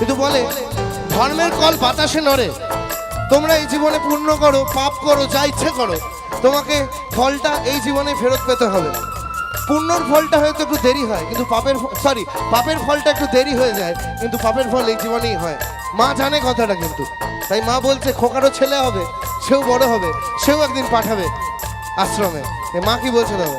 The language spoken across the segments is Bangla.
কিন্তু বলে, ধর্মের কল বাতাসে নড়ে। তোমরা এই জীবনে পূর্ণ করো, পাপ করো, যা ইচ্ছে করো। তোমাকে ফলটা এই জীবনে ফেরত পেতে হবে। পুণ্যর ফলটা হয়তো একটু দেরি হয়, কিন্তু পাপের সরি পাপের ফলটা একটু দেরি হয়ে যায়, কিন্তু পাপের ফল এই জীবনেই হয়। মা জানে কথাটা কিন্তু। তাই মা বলছে, খোকারও ছেলে হবে, সেও বড় হবে, সেও একদিন পাঠাবে আশ্রমে। মা কি বলছে দেখো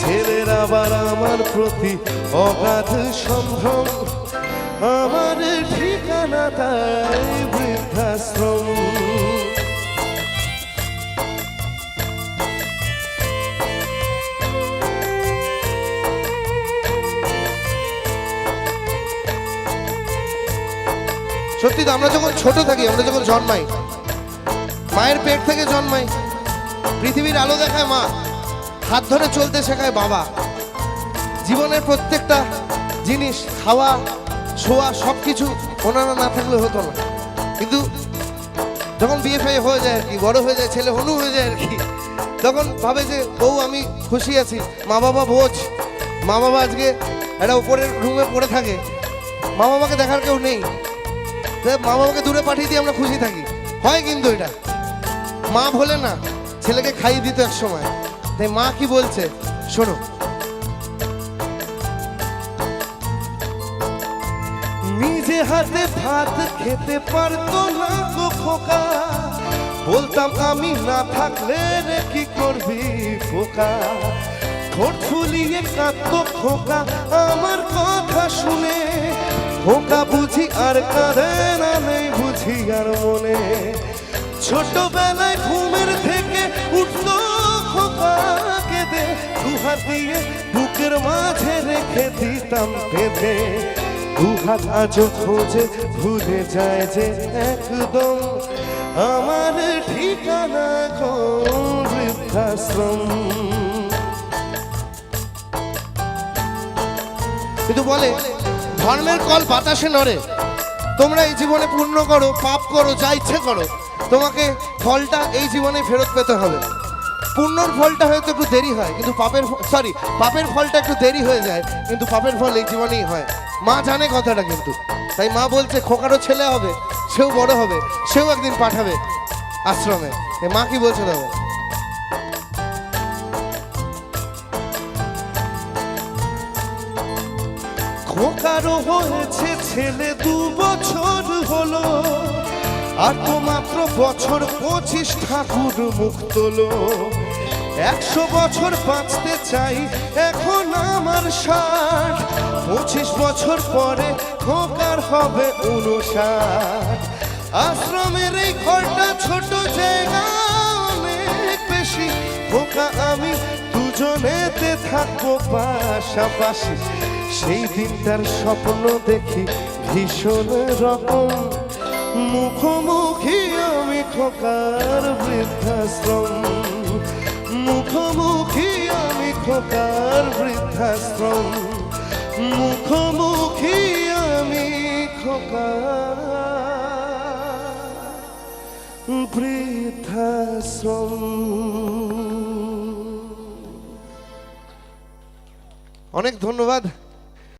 ছেলের আবার আমার প্রতি অগাধ সম্ভ্রম। আমার ঠিকানা তাই বৃদ্ধাশ্রম। সত্যি তো, আমরা যখন ছোট থাকি, আমরা যখন জন্মাই, মায়ের পেট থেকে জন্মাই, পৃথিবীর আলো দেখায় মা। হাত ধরে চলতে শেখায় বাবা। জীবনের প্রত্যেকটা জিনিস, খাওয়া, শোয়া সব কিছু ওনারা না থাকলে হতো না। কিন্তু যখন বিয়ে ফিয়ে হয়ে যায় আর কি, বড় হয়ে যায়, ছেলে হনু হয়ে যায় আর কি, তখন ভাবে যে বউ আমি খুশি আছি, মা বাবা বোঝ। মা বাবা আজকে একটা উপরের রুমে পড়ে থাকে, মা বাবাকে দেখার কেউ নেই। মা বাবাকে দূরে পাঠিয়ে দিয়ে আমরা খুশি থাকি। হয় কিন্তু এটা। মা বলে না, ছেলেকে খাইয়ে দিত এক সময়। তাই মা কি বলছে? শোনো। নিজে হাতে ভাত খেতে পারতো না গো খোকা। বলতাম আমি না থাকলে রে কি করবি খোকা? ঠোঁট ফুলিয়ে কাঁদতো খোকা, আমার কথা শুনে। খোকা বুঝি আর কাঁদে না নেই বুঝি আর মনে। ছোটবেলায় ঘুমের থেকে খোকা কেঁদে দুহাত দিয়ে বুকের মাঝে রেখে দিতাম বেঁধে। দুহাত আজও খোঁজে, ভুলে যায় যে একদম আমার ঠিকানা কোন বৃদ্ধাশ্রম। কিন্তু বলে, ধর্মের কল বাতাসে নড়ে। তোমরা এই জীবনে পূর্ণ করো, পাপ করো, যা ইচ্ছে করো। তোমাকে ফলটা এই জীবনে ফেরত পেতে হবে। পুণ্যর ফলটা হয়তো একটু দেরি হয়, কিন্তু পাপের সরি পাপের ফলটা একটু দেরি হয়ে যায়, কিন্তু পাপের ফল এই জীবনেই হয়। মা জানে কথাটা কিন্তু। তাই মা বলছে, খোকারও ছেলে হবে, সেও বড় হবে, সেও একদিন পাঠাবে আশ্রমে। মা কি বলছে দেখো খোকারও হয়েছে ছেলে, দু বছর হলো, আর তো মাত্র বছর পঁচিশ ঠাকুর মুখ তোলো। একশো বছর বাঁচতে চাই, এখন আমার ষাট। পঁচিশ বছর পরে খোকার হবে উনষাট আশ্রমের এই ঘরটা ছোট জায়গা অনেক বেশি খোকা আমি দুজনেতে থাকব পাশাপাশি। সেই দিনটার স্বপ্ন দেখি ভীষণ রকম। মুখোমুখি আমি খোকার বৃদ্ধাশ্রম। মুখোমুখি আমি খোকার বৃদ্ধাশ্রম। মুখোমুখি আমি খোকার বৃদ্ধাশ্রম। অনেক ধন্যবাদ।